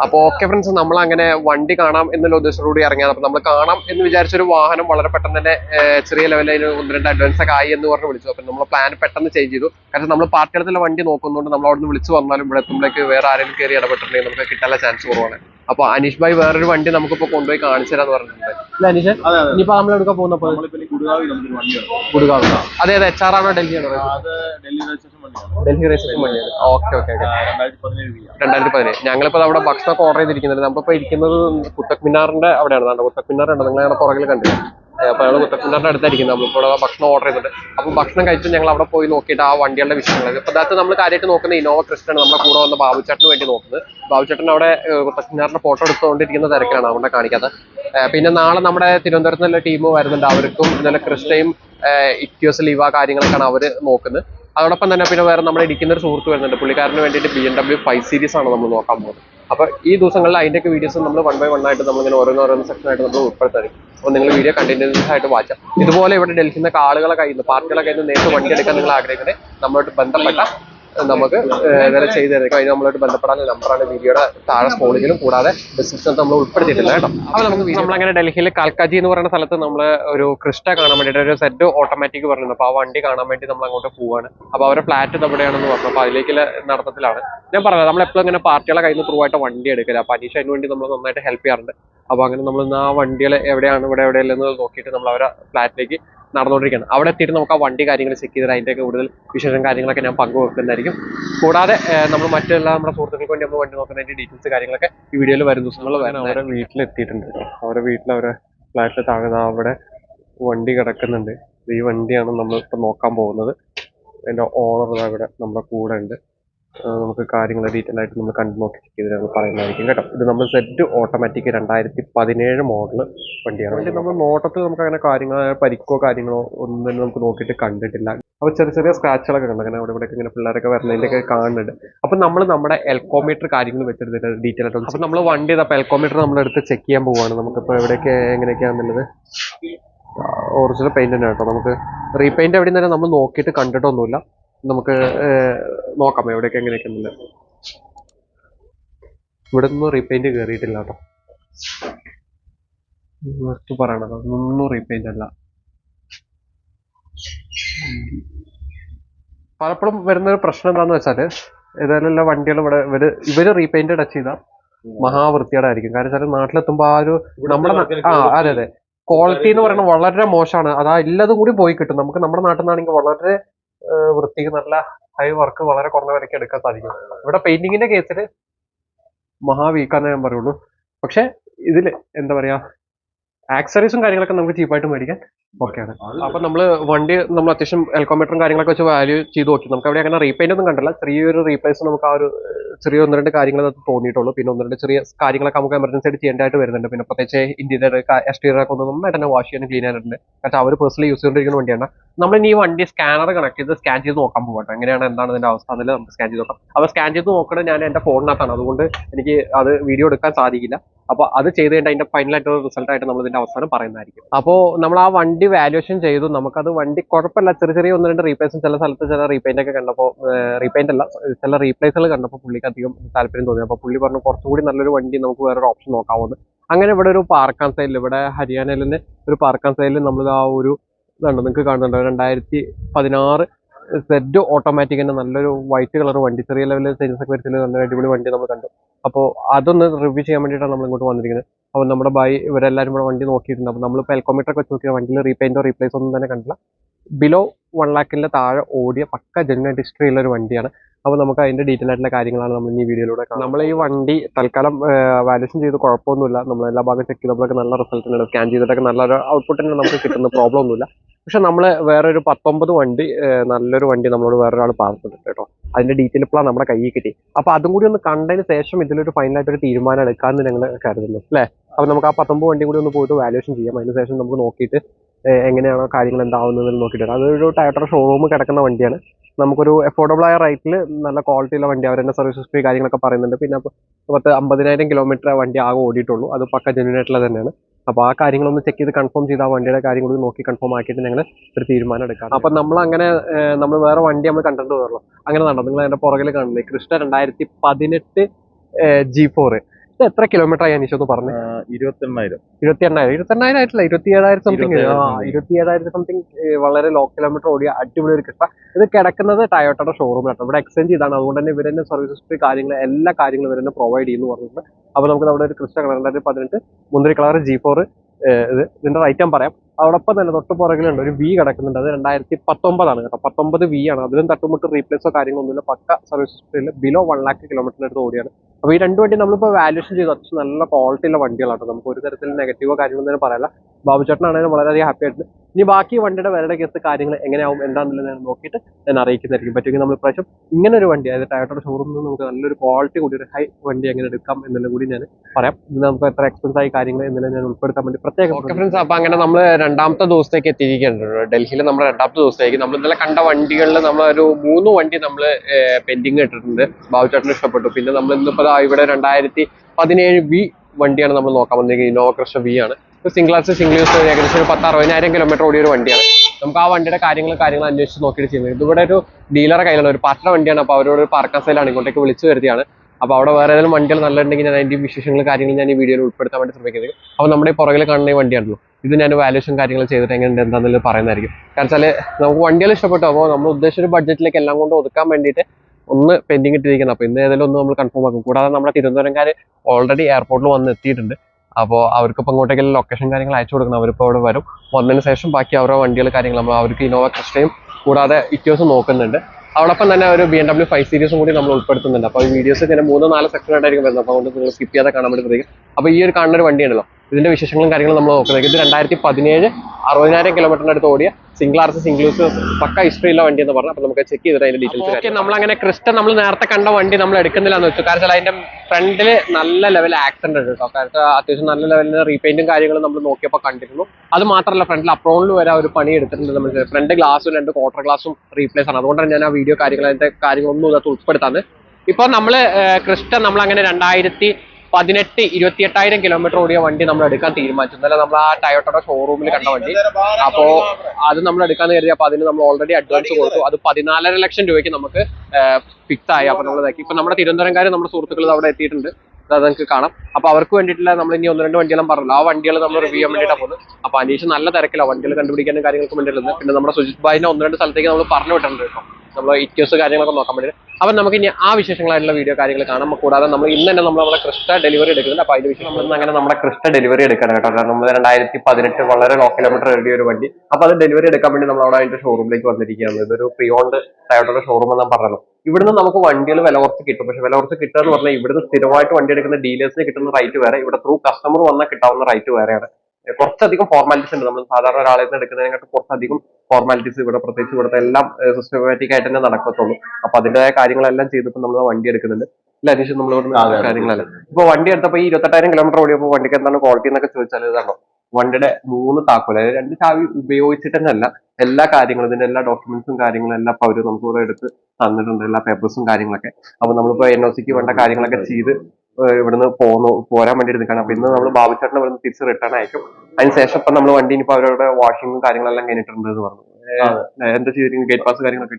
അപ്പോൾ okay friends നമ്മൾ അങ്ങനെ വണ്ടി കാണാം എന്നുള്ള ഉദ്ദേശത്തോടുകൂടി ഇറങ്ങിയത് അപ്പോൾ നമ്മൾ കാണാം എന്ന് വിചാരിച്ച ഒരു വാഹനം വളരെ പെട്ടെന്ന് തന്നെ ഏർ, ചെറിയ ലെവലിൽ ഒന്ന് രണ്ട് അഡ്വാൻസ് ഒക്കെ ആയി എന്ന് പറഞ്ഞ് വിളിച്ചു. അപ്പോൾ നമ്മൾ പ്ലാൻ പെട്ടെന്ന് ചേഞ്ച് ചെയ്തു. കാരണം നമ്മൾ പാർട്ടിയിടത്തിലെ വണ്ടി നോക്കുന്നതുകൊണ്ട് നമ്മൾ അവിടെ നിന്ന് വിളിച്ചു വന്നാലും ഇവിടെ എത്തുമ്പോഴേക്ക് വേറെ ആരെങ്കിലും കയറി ഇടപെട്ടിട്ടുണ്ടെങ്കിൽ നമുക്ക് കിട്ടാനുള്ള ചാൻസ് കുറവാണ്. അപ്പോൾ അനീഷ് ഭായ് വേറൊരു വണ്ടി നമുക്കിപ്പോൾ കൊണ്ടുപോയി കാണിച്ചു തരാന്ന് പറഞ്ഞിട്ടുണ്ട് അനീഷ്? ഇനിയിപ്പോൾ നമ്മൾ എടുക്കാൻ പോകുന്നപ്പോൾ ഗുഡ്ഗാവ്. അതെ അതെ എച്ച് ആർ ആണോ ഡൽഹി ആണോ? അത് ഡൽഹി രജിസ്ട്രേഷൻ വണ്ടിയാണ്. ഓക്കെ ഓക്കെ രണ്ടായിരത്തി പതിനേഴ് ഞങ്ങളിപ്പോൾ അവിടെ ഭക്ഷണമൊക്കെ ഓർഡർ ചെയ്തിരിക്കുന്നുണ്ട് നമ്മളിപ്പോൾ ഇരിക്കുന്നത് കുത്തക് മിനാറിന്റെ അവിടെയാണ്. കുത്തക് മിനാർ ഉണ്ട് നിങ്ങൾ ഞങ്ങളുടെ പുറകിൽ കണ്ടില്ല? അപ്പോൾ ഞങ്ങൾ കുത്തക് അടുത്തായിരിക്കും നമ്മളിപ്പോൾ ഭക്ഷണം ഓർഡർ ചെയ്തിട്ട്. അപ്പോൾ ഭക്ഷണം കഴിച്ച് ഞങ്ങൾ അവിടെ പോയി നോക്കിയിട്ട് ആ വണ്ടികളുടെ വിഷയങ്ങൾ ഇപ്പോൾ അതായത് നമ്മൾ കാര്യമായിട്ട് നോക്കുന്ന ഇനോവ ക്രിസ്റ്റയാണ് നമ്മുടെ കൂടെ വന്ന ബാബുചേട്ടന് വേണ്ടി നോക്കുന്നത്. ബാബുചേട്ടൻ അവിടെ ഏഹ്, ഫോട്ടോ എടുത്തുകൊണ്ടിരിക്കുന്ന തിരക്കിലാണ് അവിടെ കാണിക്കാത്തത്. പിന്നെ നാളെ നമ്മുടെ തിരുവനന്തപുരത്ത് നല്ല ടീം വരുന്നുണ്ട്. അവർക്കും ഇന്നലെ ക്രിസ്റ്റയും ഇക്യൂസ് ലീവ കാര്യങ്ങളൊക്കെയാണ് അവർ നോക്കുന്നത്. അതോടൊപ്പം തന്നെ പിന്നെ വേറെ നമ്മുടെ ഇടിക്കുന്ന ഒരു സുഹൃത്ത് വരുന്നുണ്ട്. പുള്ളിക്കാരന് വേണ്ടിയിട്ട് B M W five series ആണ് നമ്മൾ നോക്കാൻ പോകുന്നത്. അപ്പൊ ഈ ദിവസങ്ങളിൽ അതിന്റെയൊക്കെ വീഡിയോസ് നമ്മൾ വൺ ബൈ വൺ ആയിട്ട് നമ്മളിങ്ങനെ ഓരോന്ന് ഓരോന്ന് സെക്ഷൻ ആയിട്ട് നമ്മൾ ഉൾപ്പെടുത്തായിരിക്കും അപ്പോൾ നിങ്ങൾ വീഡിയോ കണ്ടിന്യൂസ് ആയിട്ട് വാച്ചാം ഇതുപോലെ ഇവിടെ ഡൽഹിയിൽ നിന്നൊക്കെ ആളുകളെ കയ്യിൽ നിന്ന് പാർട്ടികളെ നേരിട്ട് വണ്ടി എടുക്കാൻ നിങ്ങൾ ആഗ്രഹിക്കുന്നത്. നമ്മളോട് ബന്ധപ്പെട്ട നമുക്ക് ഇങ്ങനെ ചെയ്തു തരും അതിന് നമ്മളായിട്ട് ബന്ധപ്പെടാനുള്ള നമ്പറാണ് വീഡിയോയുടെ താഴെ സ്ക്രോളിലും കൂടാതെ ഡിസ്ക്രിപ്ഷൻ നമ്മൾ ഉൾപ്പെടുത്തിയിട്ടില്ല കേട്ടോ. അപ്പോൾ നമുക്ക് നമ്മളങ്ങനെ ഡൽഹിയിൽ കാൽക്കാജി എന്ന് പറയുന്ന സ്ഥലത്ത് നമ്മൾ ഒരു ക്രിസ്റ്റ കാണാൻ വേണ്ടിയിട്ട് ഒരു സെറ്റ് ഓട്ടോമാറ്റിക് പറഞ്ഞിരുന്നു. അപ്പോൾ ആ വണ്ടി കാണാൻ വേണ്ടി നമ്മൾ അങ്ങോട്ട് പോവാണ്. അപ്പോൾ അവരുടെ ഫ്ലാറ്റ് എവിടെയാണെന്ന് പറഞ്ഞു. അപ്പോൾ അതിലേക്കുള്ള നടത്തത്തിലാണ്. ഞാൻ പറഞ്ഞത് നമ്മൾ എപ്പോഴും ഇങ്ങനെ പാർട്ടികളെ കയ്യിൽ നിന്ന് ത്രൂ ആയിട്ട് വണ്ടി എടുക്കില്ല അപ്പോൾ അനീഷ് അതിന് വേണ്ടി നമ്മൾ നന്നായിട്ട് ഹെൽപ്പ് ചെയ്യാറുണ്ട്. അപ്പോൾ അങ്ങനെ നമ്മൾ ഇന്ന് ആ വണ്ടികൾ എവിടെയാണ് ഇവിടെ എവിടെയല്ലെന്ന് നോക്കിയിട്ട് നമ്മൾ അവരെ ഫ്ലാറ്റിലേക്ക് നടന്നുകൊണ്ടിരിക്കുകയാണ്. അവിടെ എത്തിയിട്ട് നമുക്ക് ആ വണ്ടി കാര്യങ്ങൾ ചെക്ക് ചെയ്തിട്ട് അതിന്റെയൊക്കെ കൂടുതൽ വിശേഷം കാര്യങ്ങളൊക്കെ ഞാൻ പങ്കുവെക്കുന്നതായിരിക്കും. കൂടാതെ നമ്മൾ മറ്റുള്ള നമ്മുടെ സുഹൃത്തുക്കൾക്ക് വേണ്ടി നമ്മൾ വണ്ടി നോക്കുന്നതിന്റെ ഡീറ്റെയിൽസ് കാര്യങ്ങളൊക്കെ ഈ വീഡിയോയിൽ വരും ദിവസങ്ങൾ അവരെ വീട്ടിലെത്തിയിട്ടുണ്ട്. അവരെ വീട്ടിൽ അവരെ ഫ്ലാറ്റിൽ താങ്ങുന്ന അവിടെ വണ്ടി കിടക്കുന്നുണ്ട്. ഈ വണ്ടിയാണ് നമ്മൾ ഇപ്പം നോക്കാൻ പോകുന്നത്. അതിന്റെ ഓണർ അവിടെ നമ്മുടെ കൂടെ ഉണ്ട്. നമുക്ക് കാര്യങ്ങൾ ഡീറ്റെയിൽ ആയിട്ട് നമ്മൾ കണ്ടു നോക്കി ചെക്ക് ചെയ്ത് പറയുന്നതായിരിക്കും കേട്ടോ. ഇത് നമ്മൾ സെറ്റ് ഓട്ടോമാറ്റിക് രണ്ടായിരത്തി പതിനേഴ് മോഡൽ വണ്ടിയാണ്. വണ്ടി നമ്മൾ നോട്ടത്തിൽ നമുക്ക് അങ്ങനെ കാര്യങ്ങൾ പരിക്കോ കാര്യങ്ങളോ ഒന്നും തന്നെ നമുക്ക് നോക്കിയിട്ട് കണ്ടിട്ടില്ല. അപ്പോൾ ചെറിയ ചെറിയ സ്ക്രാച്ചുകളൊക്കെ കണ്ടു. അങ്ങനെ അവിടെ ഇവിടെയൊക്കെ ഇങ്ങനെ പിള്ളേരൊക്കെ വരുന്നതിന്റെയൊക്കെ കാണുന്നുണ്ട്. അപ്പം നമ്മൾ നമ്മുടെ എൽക്കോമീറ്റർ കാര്യങ്ങൾ വെച്ചെടുത്തിട്ട് ഡീറ്റെയിൽ ആയിട്ട് അപ്പം നമ്മൾ വണ്ടി അപ്പോൾ എൽക്കോമീറ്റർ നമ്മൾ എടുത്ത് ചെക്ക് ചെയ്യാൻ പോവുകയാണ് നമുക്കിപ്പോൾ എവിടെയൊക്കെ എങ്ങനെയൊക്കെയാണെന്നുള്ളത് ഒറിജിനൽ പെയിന്റ് തന്നെ കേട്ടോ. നമുക്ക് റീപെയിന്റ് എവിടെ തന്നെ നമ്മൾ നോക്കിയിട്ട് കണ്ടിട്ടൊന്നുമില്ല. നമുക്ക് നോക്കാം എവിടെയൊക്കെ എങ്ങനെയൊക്കെ ഉണ്ട് ഇവിടെ നിന്നും റീപെയിന്റ് കയറിയിട്ടില്ല കേട്ടോ നിർത്തി പറയണത്. ഒന്നും റീപെയിന്റ് അല്ല. പലപ്പോഴും വരുന്ന ഒരു പ്രശ്നം എന്താന്ന് വെച്ചാൽ ഏതായാലും വണ്ടികൾ ഇവിടെ ഇവർ ഇവർ റീപെയിന്റ് ടച്ച് ചെയ്താൽ മഹാവൃത്തിയുടെ ആയിരിക്കും. കാരണം വെച്ചാൽ നാട്ടിലെത്തുമ്പോ ആ ഒരു നമ്മുടെ ആ അതെ അതെ. ക്വാളിറ്റി എന്ന് പറയുന്നത് വളരെ മോശമാണ്. അതാ എല്ലാതും കൂടി പോയി കിട്ടും. നമുക്ക് നമ്മുടെ നാട്ടിൽ നിന്നാണെങ്കിൽ വളരെ വൃത്തിക്ക് നല്ല ഹൈ വർക്ക് വളരെ കുറഞ്ഞ വിലയ്ക്ക് എടുക്കാൻ സാധിക്കും. ഇവിടെ പെയിന്റിങ്ങിന്റെ കേസിൽ മഹാ വീക്കാന്നേ ഞാൻ പറയുള്ളൂ. പക്ഷെ ഇതിൽ എന്താ പറയാ ആക്സറീസും കാര്യങ്ങളൊക്കെ നമുക്ക് ചീപ്പായിട്ട് മേടിക്കാൻ ഓക്കെയാണ് അപ്പൊ നമ്മൾ വണ്ടി നമ്മൾ അത്യാവശ്യം എൽക്കോമീറ്ററും കാര്യങ്ങളൊക്കെ വെച്ച് വാല്യൂ ചെയ്ത് നോക്കി. നമുക്ക് അവിടെ അങ്ങനെ റീപെയിന്റ് ഒന്നും കണ്ടില്ല ചെറിയൊരു റീപ്ലേസ് നമുക്ക് ആ ഒരു ചെറിയ ഒന്ന് രണ്ട് കാര്യങ്ങൾ തോന്നിയിട്ടുള്ളൂ. പിന്നെ ഒന്ന് രണ്ട് ചെറിയ കാര്യങ്ങളൊക്കെ നമുക്ക് എമർജൻസി ആയിട്ട് ചെയ്യേണ്ടതായിട്ട് വരുന്നുണ്ട്. പിന്നെ പ്രത്യേകിച്ച് ഇന്ത്യയുടെ എക്സ്റ്റീരിയർ ഒക്കെ ഒന്ന് നന്നായിട്ട് തന്നെ വാഷ് ചെയ്യാനും ക്ലീൻ ആയിട്ടുണ്ട് കാരണം അവർ പേഴ്സണലി യൂസ് ചെയ്തുകൊണ്ടിരിക്കുന്ന വണ്ടിയാണ്. നമ്മൾ ഇനി ഈ വണ്ടി സ്കാനർ കണക്ട് ചെയ്ത് സ്കാൻ ചെയ്ത് നോക്കാൻ പോകട്ടെ എങ്ങനെയാണ് എന്താണ് ഇതിന്റെ അവസ്ഥ എന്നുള്ളത് നമുക്ക് സ്കാൻ ചെയ്ത് നോക്കാം. അപ്പോൾ സ്കാൻ ചെയ്ത് നോക്കണത് ഞാൻ എന്റെ ഫോണിനകത്താണ് അതുകൊണ്ട് എനിക്ക് അത് വീഡിയോ എടുക്കാൻ സാധിക്കില്ല. അപ്പോൾ അത് ചെയ്ത് കഴിഞ്ഞാൽ അതിന്റെ ഫൈനൽ ആയിട്ടുള്ള റിസൾട്ട് ആയിട്ട് നമ്മൾ ഇതിന്റെ അവസാനം പറയുന്നതായിരിക്കും. അപ്പോൾ നമ്മൾ ആ വണ്ടി വാല്യുവേഷൻ ചെയ്തു. നമുക്കത് വണ്ടി കുഴപ്പമില്ല. ചെറിയ ചെറിയ ഒന്ന് രണ്ട് റീപ്ലേസും ചില സ്ഥലത്ത് ചില റീപെയിന്റ് ഒക്കെ കണ്ടപ്പോൾ റീപെയിന്റ് അല്ല ചില റീപ്ലേസുകൾ കണ്ടപ്പോൾ പുള്ളിക്ക് അധികം താല്പര്യം തോന്നി. അപ്പോൾ പുള്ളി പറഞ്ഞു കുറച്ചുകൂടി നല്ലൊരു വണ്ടി നമുക്ക് വേറൊരു ഓപ്ഷൻ നോക്കാവുന്നത് അങ്ങനെ ഇവിടെ ഒരു പാർക്കാൻ സൈഡിൽ ഇവിടെ ഹരിയാനയിൽ തന്നെ ഒരു പാർക്കാൻ സൈഡിൽ നമ്മൾ ആ ഒരു ഇതുണ്ട് നിങ്ങൾക്ക് കാണുന്നുണ്ട്? രണ്ടായിരത്തി പതിനാറ് സെഡ് ഓട്ടോമാറ്റിക് തന്നെ നല്ലൊരു വൈറ്റ് കളർ വണ്ടി ചെറിയ ലെവലിൽ ചേഞ്ചസ് ഒക്കെ വരുത്തില്ല നല്ലൊരു അടിപൊളി വണ്ടി നമ്മൾ കണ്ടു. അപ്പോൾ അതൊന്ന് റിവ്യൂ ചെയ്യാൻ വേണ്ടിയിട്ടാണ് നമ്മൾ ഇങ്ങോട്ട് വന്നിരിക്കുന്നത്. അപ്പോൾ നമ്മുടെ ബൈ ഇവരെല്ലാവരും കൂടെ വണ്ടി നോക്കിയിട്ടുണ്ട്. അപ്പോൾ നമ്മൾ പെൽക്കോമീറ്റർ ഒക്കെ വെച്ച് നോക്കിയാൽ വണ്ടിയിൽ റീപെയിന്റോ റീപ്ലേസ് ഒന്നും തന്നെ കണ്ടില്ല ബിലോ വൺ ലാക്കിന്റെ താഴെ ഓടിയ പക്ക ജനുവൻ ഹിസ്റ്ററി ഉള്ള ഒരു വണ്ടിയാണ്. അപ്പോൾ നമുക്ക് അതിന്റെ ഡീറ്റെയിൽ ആയിട്ടുള്ള കാര്യങ്ങളാണ് നമ്മൾ ഈ വീഡിയോയിലൂടെ നമ്മൾ ഈ വണ്ടി തൽക്കാലം വാല്യൂഷൻ ചെയ്ത് കുഴപ്പമൊന്നുമില്ല. നമ്മൾ എല്ലാ ഭാഗം ചെക്ക് ചെയ്തപ്പോഴൊക്കെ നല്ല റിസൾട്ട് ഉണ്ട് സ്കാൻ ചെയ്തിട്ടൊക്കെ നല്ലൊരു ഔട്ട്പുട്ട് തന്നെ നമുക്ക് കിട്ടുന്ന പ്രോബ്ലം ഒന്നുമില്ല. പക്ഷെ നമ്മൾ വേറൊരു പത്തൊമ്പത് വണ്ടി നല്ലൊരു വണ്ടി നമ്മളോട് വേറൊരാൾ പറഞ്ഞിട്ടുണ്ട് കേട്ടോ. അതിന്റെ ഡീറ്റെയിൽ പ്ലാൻ നമ്മുടെ കയ്യിൽ കിട്ടി. അപ്പൊ അതും കൂടി ഒന്ന് കണ്ടതിന് ശേഷം ഇതിലൊരു ഫൈനലായിട്ട് ഒരു തീരുമാനം എടുക്കാമെന്ന് ഞങ്ങൾ കരുതുന്നു അല്ലേ? അപ്പൊ നമുക്ക് ആ പത്തൊമ്പത് വണ്ടി കൂടി ഒന്ന് പോയിട്ട് വാല്യൂഷൻ ചെയ്യാം. അതിന് ശേഷം നമുക്ക് നോക്കിയിട്ട് എങ്ങനെയാണോ കാര്യങ്ങൾ എന്താവുന്നത് നോക്കിയിട്ട്. അതൊരു ടയറ്റർ ഷോറൂം കിടക്കുന്ന വണ്ടിയാണ്. നമുക്കൊരു അഫോർഡബിൾ ആയ റേറ്റിൽ നല്ല ക്വാളിറ്റിയുള്ള വണ്ടി അവർ സർവീസ് ഹിസ്റ്ററി കാര്യങ്ങളൊക്കെ പറയുന്നുണ്ട്. പിന്നെ പത്ത് അമ്പതിനായിരം കിലോമീറ്റർ വണ്ടി ആകെ ഓടിയിട്ടുള്ളൂ. അത് പക്ക ജെന്യൂൻ തന്നെയാണ്. അപ്പോൾ ആ കാര്യങ്ങളൊന്ന് ചെക്ക് ചെയ്ത് കൺഫേം ചെയ്ത് ആ വണ്ടിയുടെ കാര്യം കൂടി നോക്കി കൺഫേം ആക്കിയിട്ട് ഞങ്ങൾ ഒരു തീരുമാനം എടുക്കാം. അപ്പം നമ്മൾ അങ്ങനെ നമ്മൾ വേറെ വണ്ടി നമ്മൾ കണ്ടിട്ട് വരുള്ളൂ അങ്ങനെ നടന്നു. നിങ്ങൾ അതിന്റെ പുറകിൽ കാണുന്നത് കൃഷ്ണ രണ്ടായിരത്തി പതിനെട്ട് ജി ഫോർ ഇത് എത്ര കിലോമീറ്റർ ആയി അനീഷ് ഒന്ന് പറഞ്ഞു? ഇരുപത്തി എണ്ണായിരം ഇരുപത്തി എണ്ണായിരം ഇരുപത്തി എണ്ണായിരം ആയിട്ടില്ല ഇരുപത്തി ഏഴായിരം സംതിങ് ഇരുപത്തി ഏഴായിരത്തി സംതിങ് വളരെ ലോ കിലോമീറ്റർ ഓടിയ അടിപൊളി ഒരു കിട്ട ഇത് കിടക്കുന്നത് ടയോട്ടയുടെ ഷോറൂമിലാണ് ഇവിടെ എക്സ്ചേഞ്ച് ചെയ്താണ് അതുകൊണ്ട് തന്നെ ഇവരെന്നെ സർവീസസ് സർവീസ് ഹിസ്റ്ററി കാര്യങ്ങൾ എല്ലാ കാര്യങ്ങളും ഇവരെന്നെ പ്രൊവൈഡ് ചെയ്യുന്നു പറഞ്ഞിട്ടുണ്ട്. അപ്പോൾ നമുക്ക് നമ്മുടെ ഒരു കൃഷ്ണ കളർ രണ്ടായിരത്തി പതിനെട്ട് മുന്തിരി കളർ ജി ഫോർ ഇത് ഇതിന്റെ റൈറ്റ് ഞാൻ പറയാം. അതോടൊപ്പം തന്നെ തൊട്ട് പുറകിലുണ്ട് ഒരു വി കിടക്കുന്നുണ്ട്. അത് രണ്ടായിരത്തി പത്തൊമ്പതാണ് കേട്ടോ. പത്തൊമ്പത് വി ആണ്. അതിലും തട്ടുമുട്ട് റീപ്ലേസോ കാര്യങ്ങളൊന്നുമില്ല പക്ക സർവീസ് ഹിസ്റ്ററിയിൽ ബിലോ വൺ ലാക്ക് കിലോമീറ്ററിന് അടുത്ത് ഓടിയാണ്. അപ്പോൾ ഈ രണ്ട് വണ്ടി നമ്മളിപ്പോൾ വാല്യൂഷൻ ചെയ്തു. അത്യാവശ്യം നല്ല ക്വാളിറ്റിയുള്ള വണ്ടികളാണ് നമുക്ക് ഒരു തരത്തിൽ നെഗറ്റീവോ കാര്യങ്ങളൊന്നും തന്നെ പറയാനില്ല ബാബു ചേട്ടനാണെങ്കിലും വളരെയധികം ഹാപ്പി ആയിട്ടുണ്ട്. ഇനി ബാക്കി വണ്ടിയുടെ വിലയുടെ കേസ് കാര്യങ്ങൾ എങ്ങനെയാവും എന്താണെന്നുള്ളത് ഞാൻ നോക്കിയിട്ട് ഞാൻ അറിയിക്കുന്നതായിരിക്കും. പറ്റുമെങ്കിൽ നമ്മൾ പ്രാവശ്യം ഇങ്ങനെ ഒരു വണ്ടി അതായത് ടയോട്ടയുടെ ഷോറൂമിൽ നിന്ന് നമുക്ക് നല്ലൊരു ക്വാളിറ്റി കൂടി ഒരു ഹൈ വണ്ടി എങ്ങനെ എടുക്കാം എന്നുള്ളത് കൂടി ഞാൻ പറയാം. ഇത് നമുക്ക് എത്ര എക്സ്പെൻസ് ആയി കാര്യങ്ങൾ എന്നുള്ളത് ഞാൻ ഉൾപ്പെടുത്താൻ വേണ്ടി പ്രത്യേകം ഫ്രണ്ട്സ് അപ്പൊ അങ്ങനെ നമ്മൾ രണ്ടാമത്തെ ദിവസത്തേക്ക് എത്തിയിരിക്കുന്നുണ്ട് ഡൽഹിയിൽ നമ്മൾ രണ്ടാമത്തെ ദിവസത്തേക്ക്. നമ്മൾ ഇന്നലെ കണ്ട വണ്ടികളിൽ നമ്മൾ ഒരു മൂന്ന് വണ്ടി നമ്മൾ പെൻഡിങ് ഇട്ടിട്ടുണ്ട്. ബാബുചേട്ടന് ഇഷ്ടപ്പെട്ടു. പിന്നെ നമ്മൾ ഇന്നിപ്പോ ഇവിടെ രണ്ടായിരത്തി പതിനേഴ് വി വണ്ടിയാണ് നമ്മൾ നോക്കാൻ വന്നിരിക്കുന്നത്. ഇന്നോവ കൃഷ്ണ വി ആണ്. സിംഗിൾ ക്ലാസ് സിംഗിൾ യൂസ് ഏകദേശം ഒരു പത്ത് അറുപതിനായിരം കിലോമീറ്റർ ഓടിയ ഒരു വണ്ടിയാണ്. നമുക്ക് ആ വണ്ടിയുടെ കാര്യങ്ങൾ കാര്യങ്ങൾ അന്വേഷിച്ച് നോക്കിയിട്ട് ചെയ്യുന്നത്. ഇതിവിടെ ഒരു ഡീലറെ കയ്യിലാണ് ഒരു പാർട്ടിയുടെ വണ്ടിയാണ്. അപ്പോൾ അവരോട് പാർക്കാൻ സൈലാണ് ഇങ്ങോട്ടേക്ക് വിളിച്ചു വരുത്തിയാണ്. അപ്പോൾ അവിടെ വേറെ ഏതെങ്കിലും വണ്ടികൾ നല്ലുണ്ടെങ്കിൽ ഞാൻ അതിന്റെ വിശേഷങ്ങൾ കാര്യങ്ങൾ ഞാൻ ഈ വീഡിയോയിൽ ഉൾപ്പെടുത്താൻ വേണ്ടി ശ്രമിക്കുന്നത് അപ്പോൾ നമ്മുടെ പുറകിൽ കാണുന്ന ഈ വണ്ടിയാണല്ലോ ഇത് ഞാൻ വാല്യൂഷൻ കാര്യങ്ങൾ ചെയ്തിട്ട് എങ്ങനെ എന്താണെന്നുള്ളത് പറയുന്നതായിരിക്കും. കാരണം വെച്ചാൽ നമുക്ക് വണ്ടികൾ ഇഷ്ടപ്പെട്ടു. അപ്പോൾ നമ്മൾ ഉദ്ദേശിച്ച ഒരു ബഡ്ജറ്റിലേക്ക് എല്ലാം കൊണ്ട് ഒതുക്കാൻ വേണ്ടിയിട്ട് ഒന്ന് പെൻഡിങ് ഇട്ടിരിക്കുന്നത് അപ്പോൾ ഇന്ന് ഏതെങ്കിലും ഒന്ന് നമ്മൾ കൺഫേം ആക്കും. കൂടാതെ നമ്മുടെ തിരുവനന്തപുരംകാർ ഓൾറെഡി എയർപോർട്ടിൽ വന്ന് എത്തിയിട്ടുണ്ട്. അപ്പോൾ അവർക്ക് ഇപ്പോൾ ഇങ്ങോട്ടേക്ക് ലൊക്കേഷൻ കാര്യങ്ങൾ അയച്ചു കൊടുക്കണം. അവരിപ്പോൾ അവിടെ വരും. വന്നതിന് ശേഷം ബാക്കി അവരുടെ വണ്ടികൾ കാര്യങ്ങൾ നമ്മൾ അവർക്ക് ഇന്നോവ ക്രിസ്റ്റയും കൂടാതെ ഇറ്റോസും നോക്കുന്നുണ്ട്. അതോടൊപ്പം തന്നെ ഒരു ബി എം ഡബ്ല്യൂ ഫൈവ് സീരീസും കൂടി നമ്മൾ ഉൾപ്പെടുത്തുന്നുണ്ട്. അപ്പോൾ ഈ വീഡിയോസ് ഇങ്ങനെ മൂന്നോ നാല് സെക്ഷൻ ആയിട്ടായിരിക്കും വരുന്നത്. അപ്പോൾ അതുകൊണ്ട് നിങ്ങൾ സ്കിപ്പ് ചെയ്യാതെ കാണാൻ ശ്രദ്ധിക്കും അപ്പോൾ ഈ ഒരു കാണുന്ന ഒരു വണ്ടി ഉണ്ടല്ലോ. ഇതിന്റെ വിശേഷങ്ങളും കാര്യങ്ങളും നമ്മൾ നോക്കുന്നത്. ഇത് രണ്ടായിരത്തി പതിനേഴ് അറുപതിനായിരം കിലോമീറ്ററിന്റെ അടുത്ത് ഓടിയ സിംഗിൾ ആർസ് സിംഗിൾ യൂസ് പക്ക ഹിസ്റ്ററി ഉള്ള വണ്ടി എന്ന് പറഞ്ഞു. അപ്പോൾ നമുക്ക് ചെക്ക് ചെയ്തിട്ട് അതിന്റെ ഡീറ്റെയിൽസ് നമ്മൾ അങ്ങനെ ക്രിസ്റ്റ നമ്മൾ നേരത്തെ കണ്ട വണ്ടി നമ്മൾ എടുക്കുന്നില്ല എന്ന് വെച്ചു. കാരണം അതിന്റെ ഫ്രണ്ടിൽ നല്ല ലെവൽ ആക്സിഡന്റ് ഉണ്ട് കേട്ടോ. കാരണം അത്യാവശ്യം നല്ല ലെവലിൽ റീപെയിന്റും കാര്യങ്ങളും നമ്മൾ നോക്കിയപ്പോൾ കണ്ടിരുന്നു. അത് മാത്രമല്ല ഫ്രണ്ടിൽ അപ്രോണിൽ വരെ ഒരു പണി എടുത്തിട്ടുണ്ട് നമ്മൾ. ഫ്രണ്ട് ഗ്ലാസും രണ്ട് ക്വാർട്ടർ ഗ്ലാസും റീപ്ലേസ് ആണ്. അതുകൊണ്ടാണ് ഞാൻ ആ വീഡിയോ കാര്യങ്ങൾ അതിന്റെ കാര്യങ്ങളൊന്നും ഇതിനകത്ത് ഉൾപ്പെടുത്താന്ന് ഇപ്പൊ നമ്മൾ ക്രിസ്റ്റ നമ്മൾ അങ്ങനെ രണ്ടായിരത്തി പതിനെട്ട് ഇരുപത്തിയെട്ടായിരം കിലോമീറ്റർ ഓടിയ വണ്ടി നമ്മൾ എടുക്കാൻ തീരുമാനിച്ചു. ഇന്നലെ നമ്മൾ ആ ടയോട്ടയുടെ ഷോറൂമിൽ കണ്ട വണ്ടി. അപ്പോ അത് നമ്മൾ എടുക്കാന്ന് കരുതി അപ്പൊ അതിന് നമ്മൾ ഓൾറെഡി അഡ്വാൻസ് കൊടുത്തു. അത് പതിനാലര ലക്ഷം രൂപയ്ക്ക് നമുക്ക് ഫിക്സ് ആയി. അപ്പൊ നമ്മൾ ഇതാക്കി. ഇപ്പൊ നമ്മുടെ തിരുവനന്തപുരംകാർ നമ്മുടെ സുഹൃത്തുക്കൾ അവിടെ എത്തിയിട്ടുണ്ട്. അത് നിങ്ങൾക്ക് കാണാം. അപ്പൊ അവർക്ക് വേണ്ടിയിട്ടുള്ള നമ്മൾ ഇനി ഒന്ന് രണ്ട് വണ്ടികളും പറഞ്ഞല്ലോ. ആ വണ്ടികൾ നമ്മൾ റിവ്യൂ ചെയ്യാൻ വേണ്ടിയിട്ടാണ് പോകുന്നത്. അപ്പൊ അനീഷ് നല്ല തിരക്കിലാണ് വണ്ടികൾ കണ്ടുപിടിക്കാനും കാര്യങ്ങൾക്കും വേണ്ടിയിട്ടുണ്ട് പിന്നെ നമ്മുടെ സുജിത് ഭായിനെ ഒന്ന് രണ്ട് സ്ഥലത്തേക്ക് നമ്മൾ പറഞ്ഞു വിട്ടിട്ടുണ്ട് കേട്ടോ. നമ്മൾ ഇറ്റ്യൂസ് കാര്യങ്ങളൊക്കെ നോക്കാൻ വേണ്ടി അപ്പം നമുക്ക് ഇനി ആ വിശേഷങ്ങളായിട്ടുള്ള വീഡിയോ കാര്യങ്ങൾ കാണാം. കൂടാതെ നമ്മൾ ഇന്ന് തന്നെ നമ്മൾ നമ്മുടെ ക്രിസ്റ്റ ഡെലിവറി എടുക്കുന്നുണ്ട്. അപ്പോൾ അതിന്റെ വിഷയം നമ്മൾ ഇന്ന് അങ്ങനെ നമ്മുടെ ക്രിസ്റ്റ ഡെലിവറി എടുക്കണം കേട്ടോ. കാരണം നമ്മൾ രണ്ടായിരത്തി പതിനെട്ട് വളരെ ലോ കിലോമീറ്റർ ഓടിയ ഒരു വണ്ടി. അപ്പോൾ അത് ഡെലിവറി എടുക്കാൻ വേണ്ടി നമ്മൾ അവിടെ അതിന്റെ ഷോറൂമിലേക്ക് വന്നിരിക്കുകയാണ്. ഇതൊരു പ്രിയോണ്ട് ടയോട്ടയുടെ ഷോറൂം എന്ന് പറഞ്ഞല്ലോ ഇവിടുന്ന് നമുക്ക് വണ്ടികൾ വില കുറച്ച് കിട്ടും. പക്ഷെ വില കുറച്ച് കിട്ടുക എന്ന് പറഞ്ഞാൽ ഇവിടുന്ന് സ്ഥിരമായിട്ട് വണ്ടി എടുക്കുന്ന ഡീലേഴ്സിന് കിട്ടുന്ന റേറ്റ് വേറെ. ഇവിടെ ത്രൂ കസ്റ്റമർ വന്നാൽ കിട്ടാവുന്ന റേറ്റ് വേറെയാണ്. കുറച്ചധികം ഫോർമാലിറ്റീസ് ഉണ്ട്. നമ്മൾ സാധാരണ ഒരാളെ നിന്ന് എടുക്കുന്നതിനെക്കാട്ട് കുറച്ചധികം ഫോർമാലിറ്റീസ് ഇവിടെ പ്രത്യേകിച്ച് ഇവിടുത്തെ എല്ലാം സിസ്റ്റമാറ്റിക് ആയിട്ട് തന്നെ നടക്കത്തുള്ളൂ. അപ്പൊ അതിന്റേതായ കാര്യങ്ങളെല്ലാം ചെയ്തപ്പോൾ നമ്മൾ വണ്ടി എടുക്കുന്നുണ്ട്. ഇല്ല അനീഷ്? നമ്മൾ ഇവിടുന്ന് കാര്യങ്ങളല്ല. ഇപ്പൊ വണ്ടി എടുത്തപ്പോൾ ഈ ഇരുപത്തെട്ടായിരം കിലോമീറ്റർ ഓടിയപ്പോൾ വണ്ടിക്ക് എന്താണ് ക്വാളിറ്റി എന്നൊക്കെ ചോദിച്ചാൽ ഇതാണോ വണ്ടിയുടെ മൂന്ന് താക്കോൽ അതായത് രണ്ട് ചാവി ഉപയോഗിച്ചിട്ട് തന്നെയല്ല എല്ലാ കാര്യങ്ങളും ഇതിന്റെ എല്ലാ ഡോക്യുമെന്റ്സും കാര്യങ്ങളും എല്ലാം അപ്പൊ അവർ നമുക്ക് ഇവിടെ എടുത്ത് തന്നിട്ടുണ്ട് എല്ലാ പേപ്പേഴ്സും കാര്യങ്ങളൊക്കെ. അപ്പൊ നമ്മളിപ്പോ എൻ ഒ സിക്ക് വേണ്ട കാര്യങ്ങളൊക്കെ ചെയ്ത് ഇവിടുന്ന് പോന്നു പോരാൻ വേണ്ടി നിൽക്കണം അപ്പൊ ഇന്ന് നമ്മൾ ബാബുച്ചേട്ടനെ ഇവിടുന്ന് തിരിച്ച് റിട്ടേൺ അയക്കും. അതിനുശേഷം ഇപ്പൊ നമ്മൾ വണ്ടി ഇനിയിപ്പോ അവരുടെ വാഷിങ്ങും കാര്യങ്ങളെല്ലാം കഴിഞ്ഞിട്ടുണ്ട് എന്ന് പറഞ്ഞു. എന്താ ചെയ്തിരിക്കുന്നത് ഗേറ്റ് പാസ് കാര്യങ്ങളൊക്കെ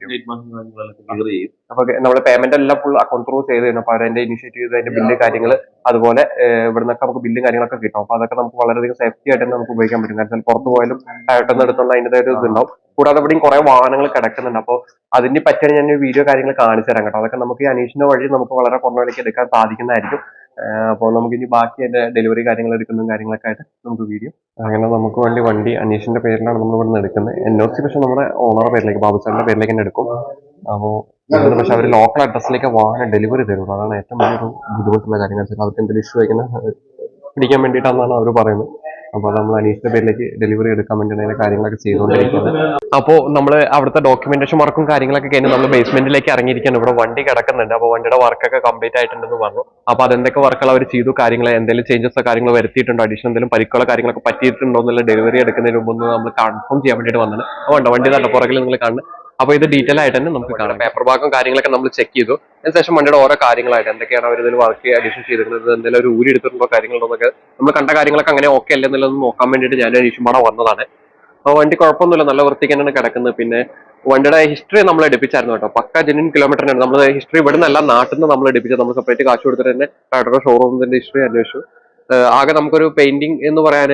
അപ്പൊ നമ്മുടെ പേയ്മെന്റ് എല്ലാം ഫുൾ അക്കൗണ്ട് ത്രൂ ചെയ്ത് കഴിഞ്ഞു അപ്പൊ അവരെ ഇനിഷ്യേറ്റീവ് ചെയ്ത് അതിന്റെ ബില്ല് കാര്യങ്ങൾ അതുപോലെ ഇവിടുന്നൊക്കെ നമുക്ക് ബില്ലും കാര്യങ്ങളൊക്കെ കിട്ടും. അപ്പൊ അതൊക്കെ നമുക്ക് വളരെയധികം സേഫ്റ്റി ആയിട്ട് തന്നെ നമുക്ക് ഉപയോഗിക്കാൻ പറ്റും. കാരണം പുറത്തു പോയാലും ടയോട്ടൊന്നും എടുത്തുള്ള അതിന്റെതായ ഒരു ഇതുണ്ടാവും. കൂടാതെ ഇവിടെയും കുറെ വാഹനങ്ങൾ കിടക്കുന്നുണ്ട്. അപ്പോൾ അതിനെ പറ്റിയാണ് ഞാൻ വീഡിയോ കാര്യങ്ങൾ കാണിച്ചു തരാം കേട്ടോ. അതൊക്കെ നമുക്ക് അനീഷിന്റെ വഴി നമുക്ക് വളരെ കുറഞ്ഞ വിലയ്ക്ക് എടുക്കാൻ സാധിക്കുന്നതായിരിക്കും. അപ്പോൾ നമുക്ക് ഇനി ബാക്കി അതിന്റെ ഡെലിവറി കാര്യങ്ങൾ എടുക്കുന്നതും കാര്യങ്ങളൊക്കെ ആയിട്ട് നമുക്ക് വീഡിയോ അങ്ങനെ നമുക്ക് വേണ്ടി വണ്ടി അനീഷിന്റെ പേരിലാണ് നമ്മൾ ഇവിടെ നിന്ന് എടുക്കുന്നത്. എൻ ഒ സി പക്ഷെ നമ്മുടെ ഓണറുടെ പേരിലേക്ക് ബാബുസാറിന്റെ പേരിലേക്ക് തന്നെ എടുക്കും. അപ്പോൾ പക്ഷെ അവർ ലോക്കൽ അഡ്രസ്സിലേക്ക് വാഹനം ഡെലിവറി തരുള്ളൂ അതാണ് ഏറ്റവും വലിയൊരു ബുദ്ധിമുട്ടുള്ള കാര്യങ്ങൾ അവർക്ക് എന്തെങ്കിലും ഇഷ്യൂ ആയിക്കുന്ന പിടിക്കാൻ വേണ്ടിയിട്ടാണെന്നാണ് അവർ പറയുന്നത്. അപ്പോൾ അത് നമ്മൾ അനീഷിന്റെ പേരിലേക്ക് ഡെലിവറി എടുക്കാൻ വേണ്ടി അതിന്റെ കാര്യങ്ങളൊക്കെ ചെയ്തുകൊണ്ടിരിക്കുന്നത്. അപ്പോൾ നമ്മൾ അവിടുത്തെ ഡോക്യുമെന്റേഷൻ വർക്കും കാര്യങ്ങളൊക്കെ കഴിഞ്ഞ് നമ്മൾ ബേസ്മെന്റിലേക്ക് ഇറങ്ങിയിരിക്കുകയാണ്. ഇവിടെ വണ്ടി കിടക്കുന്നുണ്ട്. അപ്പോൾ വണ്ടിയുടെ വർക്കൊക്കെ കംപ്ലീറ്റ് ആയിട്ടുണ്ടെന്ന് പറഞ്ഞു. അപ്പോൾ അതെന്തൊക്കെ വർക്കുകൾ അവർ ചെയ്തു? കാര്യങ്ങൾ എന്തെങ്കിലും ചേഞ്ചസ് കാര്യങ്ങൾ വരുത്തിയിട്ടുണ്ടോ? അഡീഷണൽ എന്തെങ്കിലും പരിക്കുകളോ കാര്യങ്ങളൊക്കെ പറ്റിയിട്ടുണ്ടോ? എന്നുള്ള ഡെലിവറി എടുക്കുന്നതിന് മുമ്പ് നമ്മൾ കൺഫേം ചെയ്യാൻ വേണ്ടിയിട്ട് വന്നത് അപ്പൊ വണ്ടി തന്നെ പുറകിൽ നിങ്ങൾ കാണുന്നത്. അപ്പോൾ ഇത് ഡീറ്റെയിൽ ആയിട്ട് തന്നെ നമുക്ക് കാണാം. പേപ്പർ ഭാഗം കാര്യങ്ങളൊക്കെ നമ്മൾ ചെക്ക് ചെയ്തു. അതിനുശേഷം വണ്ടിയുടെ ഓരോ കാര്യങ്ങളായിട്ട് എന്തൊക്കെയാണ് അവർ ഇതിൽ വർക്ക് അഡീഷൻ ചെയ്തിരുന്നത് എന്തെങ്കിലും ഒരു ഊരി എടുത്തിട്ടുണ്ടോ കാര്യങ്ങളുണ്ടോ എന്നൊക്കെ നമ്മൾ കണ്ട കാര്യങ്ങളൊക്കെ അങ്ങനെ ഓക്കെ അല്ലേ എന്നുള്ളത് നോക്കാൻ വേണ്ടിയിട്ട് ഞാൻ അനീഷുമാടെ വന്നതാണ്. അപ്പോൾ വണ്ടി കുഴപ്പമൊന്നുമില്ല നല്ല വൃത്തിക്ക് തന്നെയാണ് കിടക്കുന്നത്. പിന്നെ വണ്ടിയുടെ ഹിസ്റ്ററി നമ്മൾ എടുപ്പിച്ചായിരുന്നു കേട്ടോ. പക്ക ജെന്യൻ കിലോമീറ്ററിനാണ് നമ്മൾ ഹിസ്റ്ററി ഇവിടെ നിന്നല്ല നാട്ടിൽ നിന്ന് നമ്മൾ എടുപ്പിച്ചത്. നമ്മൾ സെപ്പറേറ്റ് കാശ് കൊടുത്തിട്ട് തന്നെ ടാറ്റയുടെ ഷോറൂമിന്റെ ഹിസ്റ്ററി അന്വേഷിച്ചു. ആകെ നമുക്കൊരു പെയിന്റിംഗ് എന്ന് പറയാൻ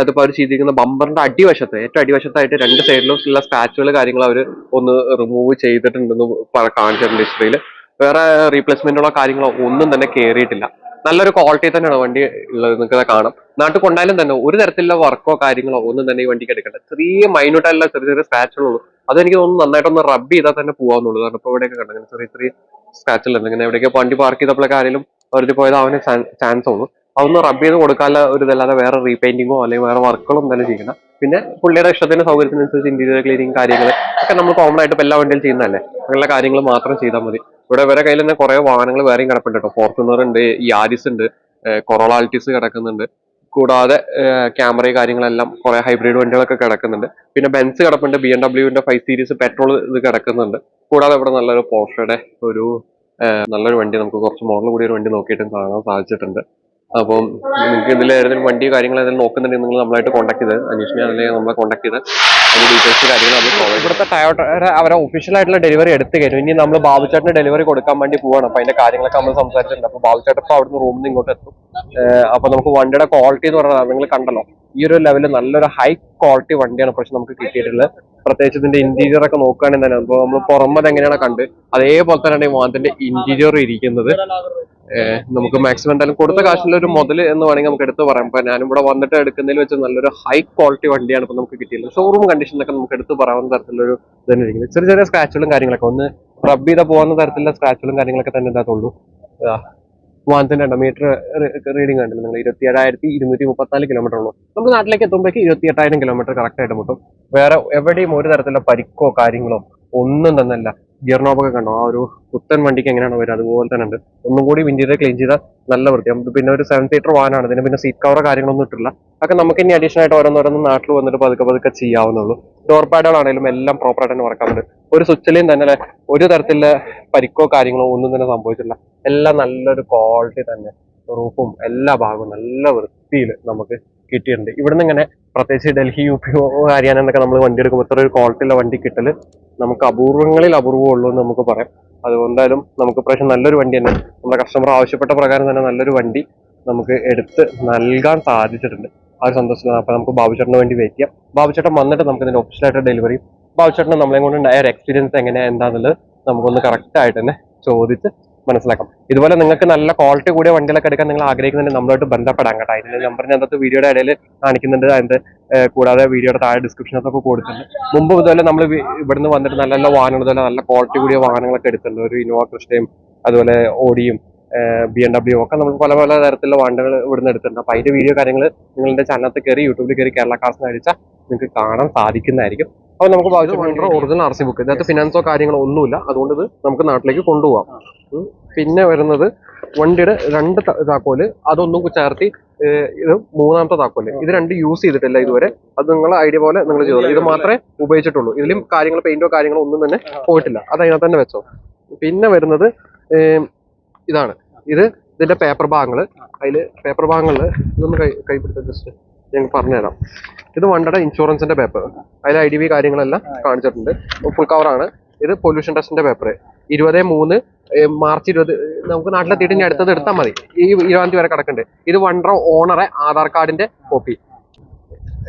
അതിപ്പോൾ അവർ ചെയ്തിരിക്കുന്ന ബമ്പറിന്റെ അടിവശത്ത് ഏറ്റവും അടിവശത്തായിട്ട് രണ്ട് സൈഡിലും ഉള്ള സ്പാച്ചുകൾ കാര്യങ്ങൾ അവർ ഒന്ന് റിമൂവ് ചെയ്തിട്ടുണ്ടെന്ന് കാണിച്ചിട്ടുണ്ട് ഹിസ്റ്ററിയിൽ വേറെ റീപ്ലേസ്മെന്റുകളോ കാര്യങ്ങളോ ഒന്നും തന്നെ കയറിയിട്ടില്ല നല്ലൊരു ക്വാളിറ്റി തന്നെയാണ് വണ്ടി ഉള്ളത് നിങ്ങൾക്ക് കാണാം. നാട്ടിൽ കൊണ്ടായാലും തന്നെ ഒരു തരത്തിലുള്ള വർക്കോ കാര്യങ്ങളോ ഒന്നും തന്നെ ഈ വണ്ടിക്ക് എടുക്കണ്ട. ചെറിയ മൈന്യൂട്ട് ആയിട്ടുള്ള ചെറിയ ചെറിയ സ്ക്രാച്ചുകളുള്ളൂ അതെനിക്ക് തോന്നുന്നു നന്നായിട്ടൊന്ന് റബ്ബ് ചെയ്താൽ തന്നെ പോകാന്നുള്ളൂ കാരണം ഇപ്പോൾ ഇവിടെയൊക്കെ കണ്ടു ചെറിയ ചെറിയ സ്ക്രാച്ചുകളുണ്ട് ഇങ്ങനെ എവിടെയൊക്കെ വണ്ടി പാർക്ക് ചെയ്തപ്പോഴൊക്കെ ആരെങ്കിലും വെറുതെ പോയത് അവന് ചാൻസ് ഉള്ളൂ. അതൊന്ന് റബ് ചെയ്ത് കൊടുക്കാനുള്ള ഒരു ഇതല്ലാതെ വേറെ റീപെയിന്റിങ്ങോ അല്ലെങ്കിൽ വേറെ വർക്കുകളൊന്നും തന്നെ ചെയ്യണം പിന്നെ പുള്ളിയുടെ ഇഷ്ടത്തിന് സൗകര്യത്തിനനുസരിച്ച് ഇന്റീരിയർ ക്ലീനിങ് കാര്യങ്ങൾ ഒക്കെ നമ്മൾ കോമൺ ആയിട്ട് എല്ലാ വണ്ടിയിൽ ചെയ്യുന്നതല്ലേ? അങ്ങനെയുള്ള കാര്യങ്ങൾ മാത്രം ചെയ്താൽ മതി. ഇവിടെ ഇവരെ കയ്യിൽ തന്നെ കുറെ വാഹനങ്ങൾ വേറെയും കിടപ്പുണ്ട് കേട്ടോ. ഫോർച്യൂണർ ഉണ്ട് യാരിസ് ഉണ്ട് കൊറോള ആൾട്ടിസ് കിടക്കുന്നുണ്ട്. കൂടാതെ ക്യാമറ കാര്യങ്ങളെല്ലാം കുറെ ഹൈബ്രിഡ് വണ്ടികളൊക്കെ കിടക്കുന്നുണ്ട്. പിന്നെ ബെൻസ് കിടപ്പുണ്ട് ബി എം ഡബ്ല്യുവിന്റെ ഫൈവ് സീരീസ് പെട്രോൾ ഇത് കിടക്കുന്നുണ്ട്. കൂടാതെ ഇവിടെ നല്ലൊരു പോർഷയുടെ ഒരു നല്ലൊരു വണ്ടി നമുക്ക് കുറച്ച് മോഡൽ കൂടിയ ഒരു വണ്ടി നോക്കിയിട്ടും കാണാൻ സാധിച്ചിട്ടുണ്ട്. അപ്പം നിങ്ങൾക്ക് ഇതിൽ ഏതെങ്കിലും വണ്ടി കാര്യങ്ങൾ ഏതെങ്കിലും നോക്കുന്നുണ്ടെങ്കിൽ നിങ്ങൾ നമ്മളായിട്ട് കോൺടാക്ട് ചെയ്ത് അന്വേഷണ അല്ലെങ്കിൽ നമ്മളെ കോൺടാക്ട് ചെയ്ത് അതിന്റെ ഡീറ്റെയിൽസ് കാര്യങ്ങൾ നമ്മൾ ഇവിടുത്തെ ടയോട്ട അവരെ ഒഫീഷ്യൽ ആയിട്ടുള്ള ഡെലിവറി എടുത്ത് കഴിഞ്ഞു ഇനി നമ്മൾ ബാബുചേട്ടന് ഡെലിവറി കൊടുക്കാൻ വേണ്ടി പോവാണ്. അപ്പം അതിന്റെ കാര്യങ്ങളൊക്കെ നമ്മൾ സംസാരിച്ചിട്ടുണ്ട്. അപ്പോൾ ബാബുചേട്ടൻ ഇപ്പോൾ അവിടുന്ന് റൂമിൽ നിന്ന് ഇങ്ങോട്ട് എത്തും. അപ്പോൾ നമുക്ക് വണ്ടിയുടെ ക്വാളിറ്റി എന്ന് പറഞ്ഞാൽ നിങ്ങൾ കണ്ടല്ലോ. ഈ ഒരു ലെവലിൽ നല്ലൊരു ഹൈ ക്വാളിറ്റി വണ്ടിയാണ് പക്ഷെ നമുക്ക് കിട്ടിയിട്ടുള്ളത്. പ്രത്യേകിച്ച് ഇതിന്റെ ഇന്റീരിയർ ഒക്കെ നോക്കുകയാണെങ്കിൽ തന്നെ അപ്പോൾ നമ്മൾ പുറമത് എങ്ങനെയാണ് കണ്ട് അതേപോലെ തന്നെയാണ് ഈ വാഹനത്തിന്റെ ഇന്റീരിയർ ഇരിക്കുന്നത്. നമുക്ക് മാക്സിമം എന്തായാലും കൊടുത്ത കാശിലുള്ള ഒരു മുതൽ എന്ന് വേണമെങ്കിൽ നമുക്ക് എടുത്ത് പറയാം. ഇപ്പൊ ഞാനും ഇവിടെ വന്നിട്ട് എടുക്കുന്നതിൽ വെച്ച് നല്ലൊരു ഹൈ ക്വാളിറ്റി വണ്ടിയാണ് ഇപ്പൊ നമുക്ക് കിട്ടിയത് ഷോറൂം കണ്ടീഷനൊക്കെ നമുക്ക് എടുത്ത് പറയാവുന്ന തരത്തിലൊരു ഇതന്നെ ഇരിക്കുന്നത് ചെറിയ ചെറിയ സ്ക്രാച്ചുകളും കാര്യങ്ങളൊക്കെ. ഒന്ന് റബ് ചെയ്ത പോകുന്ന തരത്തിലുള്ള സ്ക്രാച്ചുകളും കാര്യങ്ങളൊക്കെ തന്നെ ഇതിനകത്തുള്ളൂ. വാഹനത്തിന്റെ ഉണ്ടോ മീറ്റർ റീഡിംഗ് കണ്ടില്ല നിങ്ങൾ? ഇരുപത്തി ഏഴായിരത്തി ഇരുന്നൂറ്റി മുപ്പത്തിനാല് കിലോമീറ്റർ ഉള്ളൂ. നമ്മൾ നാട്ടിലേക്ക് എത്തുമ്പോഴേക്ക് ഇരുപത്തി എട്ടായിരം കിലോമീറ്റർ കറക്റ്റ് ആയിട്ട് മുട്ടും. വേറെ എവിടെയും ഒരു തരത്തിലുള്ള പരിക്കോ കാര്യങ്ങളോ ഒന്നും തന്നെയല്ല ഗിയർ നോബൊക്കെ കണ്ടോ? ആ ഒരു പുത്തൻ വണ്ടിക്ക് എങ്ങനെയാണ് വരിക അതുപോലെ തന്നെ ഉണ്ട്. ഒന്നും കൂടി ഇന്റീരിയർ ക്ലീൻ ചെയ്താൽ നല്ല വൃത്തി. നമുക്ക് പിന്നെ ഒരു സെവൻ സീറ്റർ വാഹനമാണ് ഇതിന് പിന്നെ സീറ്റ് കവറോ കാര്യങ്ങളൊന്നും ഇട്ടില്ല അതൊക്കെ നമുക്ക് ഇനി അഡീഷണൽ ആയിട്ട് ഓരോന്നോരോന്ന് നാട്ടിൽ വന്നിട്ട് പതുക്കെ പതുക്കെ ചെയ്യാവുന്നുള്ളൂ ഡോർ പാഡുകളാണെങ്കിലും എല്ലാം പ്രോപ്പറായിട്ട് തന്നെ വർക്കാവുന്നുണ്ട് ഒരു സ്വിച്ചിലെയും തന്നെ ഒരു തരത്തിലുള്ള പരിക്കോ കാര്യങ്ങളോ ഒന്നും തന്നെ സംഭവിച്ചില്ല എല്ലാം നല്ലൊരു ക്വാളിറ്റി തന്നെ. റൂഫും എല്ലാ ഭാഗവും നല്ല വൃത്തിയിൽ നമുക്ക് കിട്ടിയിട്ടുണ്ട്. ഇവിടുന്ന് ഇങ്ങനെ പ്രത്യേകിച്ച് ഡൽഹി യു പി ഹരിയാന എന്നൊക്കെ നമ്മൾ വണ്ടി എടുക്കുമ്പോൾ ഇത്ര ഒരു ക്വാളിറ്റിയുള്ള വണ്ടി കിട്ടൽ നമുക്ക് അപൂർവങ്ങളിൽ അപൂർവം ഉള്ളൂ എന്ന് നമുക്ക് പറയാം. അതുകൊണ്ടായാലും നമുക്ക് പ്രാവശ്യം നല്ലൊരു വണ്ടി തന്നെ. നമ്മുടെ കസ്റ്റമർ ആവശ്യപ്പെട്ട പ്രകാരം തന്നെ നല്ലൊരു വണ്ടി നമുക്ക് എടുത്ത് നൽകാൻ സാധിച്ചിട്ടുണ്ട്. ആ ഒരു സന്തോഷത്തിലാണ്. അപ്പോൾ നമുക്ക് ബാബുചേട്ടന് വേണ്ടി വെയിറ്റ് ചെയ്യാം. ബാബുചേട്ടൻ വന്നിട്ട് നമുക്ക് ഇതിന്റെ ഒഫീഷ്യലായിട്ട് ഡെലിവറി ബാബുചേട്ടൻ നമ്മളെ കൊണ്ട് ഉണ്ടായ ഒരു എക്സ്പീരിയൻസ് എങ്ങനെയാണ് എന്താണെന്നുള്ളത് നമുക്കൊന്ന് കറക്റ്റായിട്ട് തന്നെ ചോദിച്ച് മനസ്സിലാക്കാം. ഇതുപോലെ നിങ്ങൾക്ക് നല്ല ക്വാളിറ്റി കൂടിയ വണ്ടികളൊക്കെ എടുക്കാൻ നിങ്ങൾ ആഗ്രഹിക്കുന്നുണ്ടെങ്കിൽ നമ്മളായിട്ട് ബന്ധപ്പെടാൻ കേട്ടോ. അതിന്റെ നമ്പർ ഞാൻ അകത്ത് വീഡിയോയുടെ ഇടയിൽ കാണിക്കുന്നുണ്ട്. അതിന്റെ കൂടാതെ വീഡിയോയുടെ താഴെ ഡിസ്ക്രിപ്ഷനൊക്കെ കൊടുത്തിട്ടുണ്ട്. മുമ്പ് ഇതുപോലെ നമ്മൾ ഇവിടുന്ന് വന്നിട്ട് നല്ല നല്ല വാഹനങ്ങൾ ഇതുപോലെ നല്ല ക്വാളിറ്റി കൂടിയ വാഹനങ്ങളൊക്കെ എടുത്തിട്ടുണ്ട്. ഒരു ഇന്നോവ ക്രിസ്റ്റയും അതുപോലെ ഓഡിയും ബി എം ഡബ്ല്യു ഒക്കെ നമുക്ക് പല പല തരത്തിലുള്ള വണ്ടികൾ ഇവിടുന്ന് എടുത്തിട്ടുണ്ട്. അപ്പൊ അതിന്റെ വീഡിയോ കാര്യങ്ങൾ നിങ്ങളുടെ ചാനലത്ത് കയറി യൂട്യൂബിൽ കയറി കേരള എന്ന് അടിച്ചാൽ നിങ്ങൾക്ക് കാണാൻ സാധിക്കുന്നതായിരിക്കും. അപ്പോൾ നമുക്ക് ഒറിജിനൽ ആർ സി ബുക്ക് ഇതിനകത്ത് ഫിനാൻസോ കാര്യങ്ങളോ ഒന്നുമില്ല. അതുകൊണ്ട് ഇത് നമുക്ക് നാട്ടിലേക്ക് കൊണ്ടുപോകാം. പിന്നെ വരുന്നത് വണ്ടിയുടെ രണ്ട് താക്കോൽ അതൊന്നും ചേർത്തി ഇത് മൂന്നാമത്തെ താക്കോൽ. ഇത് രണ്ട് യൂസ് ചെയ്തിട്ടില്ല ഇതുവരെ. അത് നിങ്ങൾ ഐഡിയ പോലെ നിങ്ങൾ ചെയ്തോളൂ. ഇത് മാത്രമേ ഉപയോഗിച്ചിട്ടുള്ളൂ. ഇതിലും കാര്യങ്ങൾ പെയിന്റോ കാര്യങ്ങളോ ഒന്നും തന്നെ പോയിട്ടില്ല. അത് അതിനകത്ത് തന്നെ വെച്ചോ. പിന്നെ വരുന്നത് ഇതാണ്. ഇത് ഇതിന്റെ പേപ്പർ ഭാഗങ്ങൾ അതിൽ പേപ്പർ ഭാഗങ്ങളിൽ ഇതൊന്ന് കൈ ജസ്റ്റ് ഞങ്ങൾ പറഞ്ഞുതരാം. ഇത് വണ്ടിയുടെ ഇൻഷുറൻസിന്റെ പേപ്പർ അതിൽ ഐ ഡി ബി കാര്യങ്ങളെല്ലാം കാണിച്ചിട്ടുണ്ട്. ഫുൾ കവറാണ് ഇത് പൊല്യൂഷൻ ടെസ്റ്റിന്റെ പേപ്പർ ഇരുപത് മൂന്ന് മാർച്ച് ഇരുപത് നമുക്ക് നാട്ടിലെത്തിയിട്ട് ഇനി അടുത്തത് എടുത്താൽ മതി. ഈ ഇരുപതാം തീയതി വരെ കിടക്കുന്നുണ്ട് ഇത് വണ്ടർ ഓണറെ ആധാർ കാർഡിന്റെ കോപ്പി.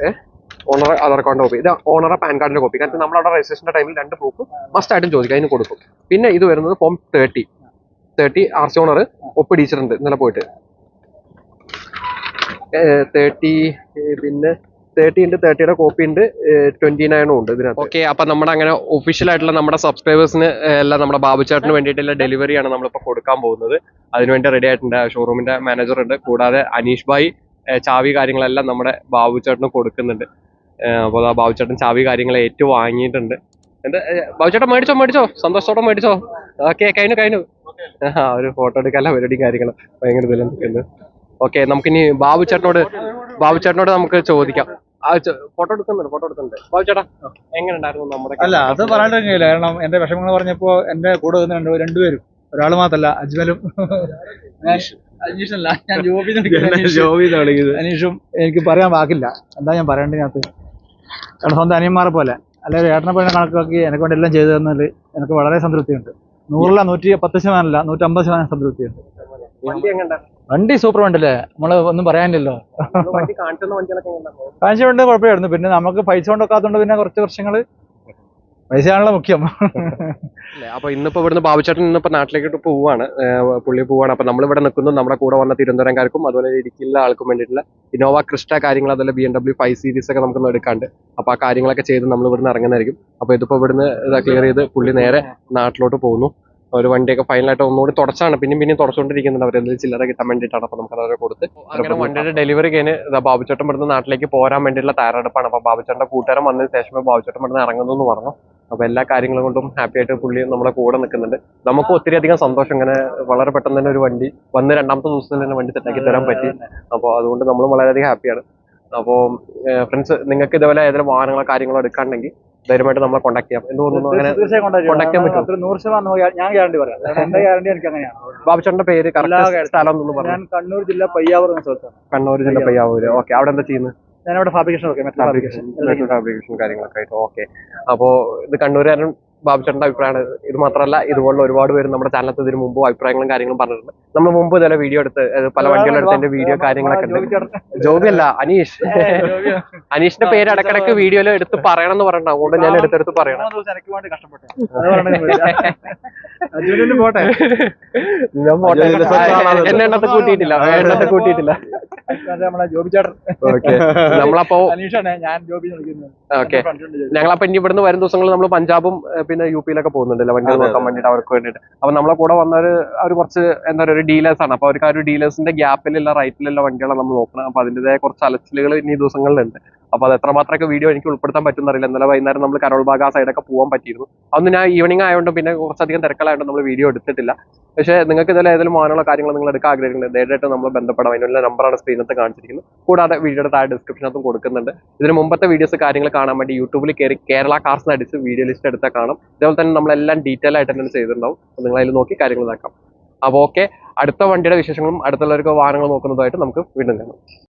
ഏഹ് ഓണറെ ആധാർ കാർഡിന്റെ കോപ്പി. ഇത് ഓണറെ പാൻ കാർഡിന്റെ കോപ്പി. കാരണം നമ്മളവിടെ രജിസ്ട്രേഷന്റെ ടൈമിൽ രണ്ട് പ്രൂഫ് മസ്റ്റ് ആയിട്ടും ചോദിക്കും. അതിന് കൊടുക്കും. പിന്നെ ഇത് വരുന്നത് form thirty thirty R C owner ഒപ്പിടിച്ചിട്ടുണ്ട് ഇന്നലെ പോയിട്ട്. തേർട്ടി പിന്നെ തേർട്ടി ഉണ്ട് തേർട്ടിയുടെ കോപ്പി ഉണ്ട് ട്വന്റി നയനും ഉണ്ട് ഇതിനകത്ത്. ഓക്കെ അപ്പൊ നമ്മുടെ അങ്ങനെ ഒഫീഷ്യൽ ആയിട്ടുള്ള നമ്മുടെ സബ്സ്ക്രൈബേഴ്സിന് എല്ലാം നമ്മുടെ ബാബു ചേട്ടന് വേണ്ടിയിട്ടുള്ള ഡെലിവറിയാണ് നമ്മളിപ്പോൾ കൊടുക്കാൻ പോകുന്നത്. അതിനുവേണ്ടി റെഡി ആയിട്ടുണ്ട്. ഷോറൂമിന്റെ മാനേജർ ഉണ്ട്. കൂടാതെ അനീഷ് ഭായ് ചാവി കാര്യങ്ങളെല്ലാം നമ്മുടെ ബാബു ബാബുചേട്ടന് കൊടുക്കുന്നുണ്ട്. അപ്പോൾ ആ ബാബുചേട്ടൻ ചാവി കാര്യങ്ങൾ ഏറ്റു വാങ്ങിയിട്ടുണ്ട്. എന്താ ബാബു ചേട്ടൻ മേടിച്ചോ മേടിച്ചോ? സന്തോഷത്തോടെ മേടിച്ചോ? ഓക്കെ കഴിഞ്ഞു കഴിഞ്ഞു ആ ഒരു ഫോട്ടോ എടുക്കാനുള്ള പരിപാടിയും കാര്യങ്ങളും. ഭയങ്കര ഓക്കെ നമുക്കിനി ബാബു ചേട്ടനോട് ബാബു ചേട്ടനോട് നമുക്ക് ചോദിക്കാം. ഫോട്ടോ എടുക്കുന്നുണ്ട് ഫോട്ടോ എടുക്കുന്നുണ്ട്. ബാബു ചേട്ടാ എങ്ങനെ ഉണ്ടായിരുന്നു നമ്മുടെ അല്ല അത് പറയാൻ കഴിയില്ല കാരണം എന്റെ വിഷമങ്ങൾ പറഞ്ഞപ്പോ എന്റെ കൂടെ വന്ന് രണ്ട് രണ്ടുപേരും ഒരാൾ മാത്രല്ല അജ്മലും. ഞാൻ അനീഷല്ല ഞാൻ ജോബിന്ന് വിളിക്കുന്ന അനീഷും. എനിക്ക് പറയാൻ വാക്കില്ല. എന്താ ഞാൻ പറയേണ്ടതിനകത്ത് കാരണം സ്വന്തം അനിയന്മാരെ പോലെ. അല്ലെങ്കിൽ ഏട്ടനെ പോലെ കണക്കാക്കി എനിക്ക് വേണ്ടി എല്ലാം ചെയ്തു തന്നതിൽ എനിക്ക് വളരെ സംതൃപ്തിയുണ്ട്. നൂറില നൂറ്റി പത്ത് ശതമാനമല്ല നൂറ്റമ്പത് ശതമാനം സംതൃപ്തിയുണ്ട്. വണ്ടി സൂപ്പർ വണ്ടല്ലേ നമ്മൾ ഒന്നും പറയാനില്ലല്ലോ. വണ്ടി കാഴ്ച കൊണ്ട് കുഴപ്പമായിരുന്നു പിന്നെ നമുക്ക് പൈസ കൊണ്ടൊക്കാത്തോണ്ട് പിന്നെ കുറച്ച് വർഷങ്ങൾ പൈസയാണല്ലോ മുഖ്യം. അല്ലേ അപ്പൊ ഇന്നിപ്പോ ഇവിടുന്ന് ബാബുചേട്ടൻ ഇന്നിപ്പോ നാട്ടിലേക്ക് പോവാണ്. പുള്ളി പോവാണ്. അപ്പൊ നമ്മൾ ഇവിടെ നിൽക്കുന്നു. നമ്മുടെ കൂടെ വന്ന തിരുവനന്തപുരംകാർക്കും അതുപോലെ ഇടുക്കിയിലെ ആൾക്കും വേണ്ടിയിട്ടുള്ള ഇന്നോവ ക്രിസ്റ്റ കാര്യങ്ങൾ അതുപോലെ B M W five series ഒക്കെ നമുക്ക് എടുക്കാണ്ട്. അപ്പൊ ആ കാര്യങ്ങളൊക്കെ ചെയ്ത് നമ്മൾ ഇവിടുന്ന് ഇറങ്ങുന്നതായിരിക്കും. അപ്പൊ ഇതിപ്പോ ഇവിടുന്ന് ഇതാ ക്ലിയർ ചെയ്ത് പുള്ളി നേരെ നാട്ടിലോട്ട് പോകുന്നു. ഒരു വണ്ടിയൊക്കെ ഫൈനലായിട്ട് ഒന്നുകൂടി തുടച്ചാണ്. പിന്നെയും പിന്നെയും തുടച്ചുകൊണ്ടിരിക്കുന്നുണ്ട്. അവർ എന്തെങ്കിലും ചില്ലറ കിട്ടാൻ വേണ്ടിയിട്ടാണ്. അപ്പൊ നമുക്ക് അവരെ കൊടുത്ത് അങ്ങനെ വണ്ടിയുടെ ഡെലിവറി കഴിഞ്ഞ് ഇതാ ബാബുചേട്ടൻ ഇവിടുന്ന് നാട്ടിലേക്ക് പോരാൻ വേണ്ടിയിട്ടുള്ള തയ്യാറെടുപ്പാണ്. അപ്പൊ ബാബുചേട്ടന്റെ കൂട്ടുകാരൻ വന്നതിന് ശേഷമേ ബാബുചേട്ടൻ ഇവിടുന്ന് ഇറങ്ങുന്നു എന്ന് പറഞ്ഞു. അപ്പൊ എല്ലാ കാര്യങ്ങളും കൊണ്ടും ഹാപ്പി ആയിട്ട് പുള്ളി നമ്മുടെ കൂടെ നിൽക്കുന്നുണ്ട്. നമുക്ക് ഒത്തിരി അധികം സന്തോഷം. ഇങ്ങനെ വളരെ പെട്ടെന്ന് തന്നെ ഒരു വണ്ടി വന്ന് രണ്ടാമത്തെ ദിവസത്തിൽ തന്നെ വണ്ടി സെറ്റാക്കി തരാൻ പറ്റി. അപ്പോൾ അതുകൊണ്ട് നമ്മൾ വളരെയധികം ഹാപ്പിയാണ് അപ്പോൾ ഫ്രണ്ട്സ് നിങ്ങൾക്ക് ഇതേപോലെ ഏതെങ്കിലും വാഹനങ്ങളോ കാര്യങ്ങളോ എടുക്കാണ്ടെങ്കിൽ ധൈര്യമായിട്ട് നമ്മളെ കോൺടാക്ട് ചെയ്യാം. എന്ന് തോന്നുന്നു അങ്ങനെ ചെയ്യാൻ? നൂറ് ശതമാനം ഞാൻ ഗ്യാരണ്ടി പറയാം. എന്റെ ഗ്യാരണ്ടി എനിക്ക് അങ്ങനെയാണ്. ബാബുചേട്ടന്റെ പേര് കറക്റ്റ് സ്ഥലം എന്ന് പറഞ്ഞു. ഞാൻ കണ്ണൂർ ജില്ല പയ്യാവൂർ എന്ന സ്ഥലത്താണ്. കണ്ണൂർ ജില്ല പയ്യാവൂര്. ഓക്കെ. അവിടെ എന്താ ചെയ്യുന്നത്? അവിടെ ഫാബ്രിക്കേഷൻ ഫാബ്രിക്കേഷൻ ഫാബ്രിക്കേഷൻ ഫാബ്രിക്കേഷൻ കാര്യങ്ങളൊക്കെ ആയിട്ട്. ഓക്കെ. അപ്പോ ഇത് കണ്ണൂരുകാരൻ ബാബുചേട്ടന്റെ അഭിപ്രായമാണ്. ഇത് മാത്രമല്ല ഇതുപോലുള്ള ഒരുപാട് പേര് നമ്മുടെ ചാനലത്ത് ഇതിന് മുമ്പ് അഭിപ്രായങ്ങളും കാര്യങ്ങളും പറഞ്ഞിട്ടുണ്ട്. നമ്മൾ മുമ്പ് ഇതേ വീഡിയോ എടുത്ത് പല വണ്ടികളും എടുത്തതിന്റെ വീഡിയോ കാര്യങ്ങളൊക്കെ ഉണ്ട്. ജോബി അല്ല അനീഷ്. അനീഷിന്റെ പേര് ഇടക്കിടക്ക് വീഡിയോയിൽ എടുത്ത് പറയണം എന്ന് പറഞ്ഞിട്ടുണ്ട്. അതുകൊണ്ട് ഞാൻ എടുത്തെടുത്ത് പറയണം. പോട്ടെ. ഞാൻ. എന്നെ എണ്ണത്തെ കൂട്ടിയിട്ടില്ല. എണ്ണത്തെ കൂട്ടിയിട്ടില്ല. നമ്മളപ്പോ ഓക്കെ. ഞങ്ങളപ്പോ ഇനി ഇവിടുന്ന് വരും ദിവസങ്ങളിൽ നമ്മൾ പഞ്ചാബും പിന്നെ യു പിയിലൊക്കെ പോകുന്നുണ്ടല്ലോ വണ്ടി നോക്കാൻ വേണ്ടിട്ട് അവർക്ക് വേണ്ടിട്ട് അപ്പൊ നമ്മളെ കൂടെ വന്നവര് അവർ കുറച്ച് എന്താ പറയുക ഒരു ഡീലേഴ്സ് ആണ്. അപ്പൊ അവർക്ക് ആ ഒരു ഡീലേഴ്സിന്റെ ഗ്യാപ്പിലുള്ള റൈറ്റിലുള്ള വണ്ടികളാണ് നമ്മൾ നോക്കണം അപ്പൊ അതിന്റേതായ കുറച്ച് അലച്ചിലുകൾ ഇനി ദിവസങ്ങളിലുണ്ട്. അപ്പൊ അത് എത്രമാത്രമൊക്കെ വീഡിയോ എനിക്ക് ഉൾപ്പെടുത്താൻ പറ്റുന്ന അറിയില്ല ഇന്നലെ വൈകുന്നേരം നമ്മൾ കരോൾ ബാഗ് ആ സൈഡൊക്കെ പോകാൻ പറ്റിയിരുന്നു. അന്ന് ഞാൻ ഈവനിങ് ആയതുകൊണ്ട് പിന്നെ കുറച്ചധികം തിരക്കലായതുകൊണ്ട് നമ്മൾ വീഡിയോ എടുത്തിട്ടില്ല. പക്ഷേ നിങ്ങൾക്ക് ഇതിൽ ഏതെങ്കിലും മാനുള്ള കാര്യങ്ങൾ നിങ്ങൾ എടുക്കാൻ ആഗ്രഹിക്കുന്നത് നേരിട്ട് നമ്മൾ ബന്ധപ്പെടാം. അതിനുള്ള നമ്പറാണ് സ്ക്രീനത്ത് കാണിച്ചിരിക്കുന്നത്. കൂടാതെ വീഡിയോയുടെ താഴെ ഡിസ്ക്രിപ്ഷനകത്തും കൊടുക്കുന്നുണ്ട്. ഇതിന് മുമ്പത്തെ വീഡിയോസ് കാര്യങ്ങൾ കാണാൻ വേണ്ടി യൂട്യൂബിൽ കയറി കേരള കാർസ് അടിച്ച് വീഡിയോ ലിസ്റ്റ് എടുത്താൽ കാണാം. ഇതേപോലെ തന്നെ നമ്മളെല്ലാം ഡീറ്റെയിൽ ആയിട്ട് തന്നെ ചെയ്തിട്ടുണ്ടാവും. അപ്പോൾ നിങ്ങൾ അതിൽ നോക്കി കാര്യങ്ങൾ ഇതാക്കാം. അപ്പോൾ ഓക്കെ അടുത്ത വണ്ടിയുടെ വിശേഷങ്ങളും അടുത്തുള്ളവർക്ക് വാഹനങ്ങൾ നോക്കുന്നതായിട്ട് നമുക്ക് വീണ്ടും കാണാം.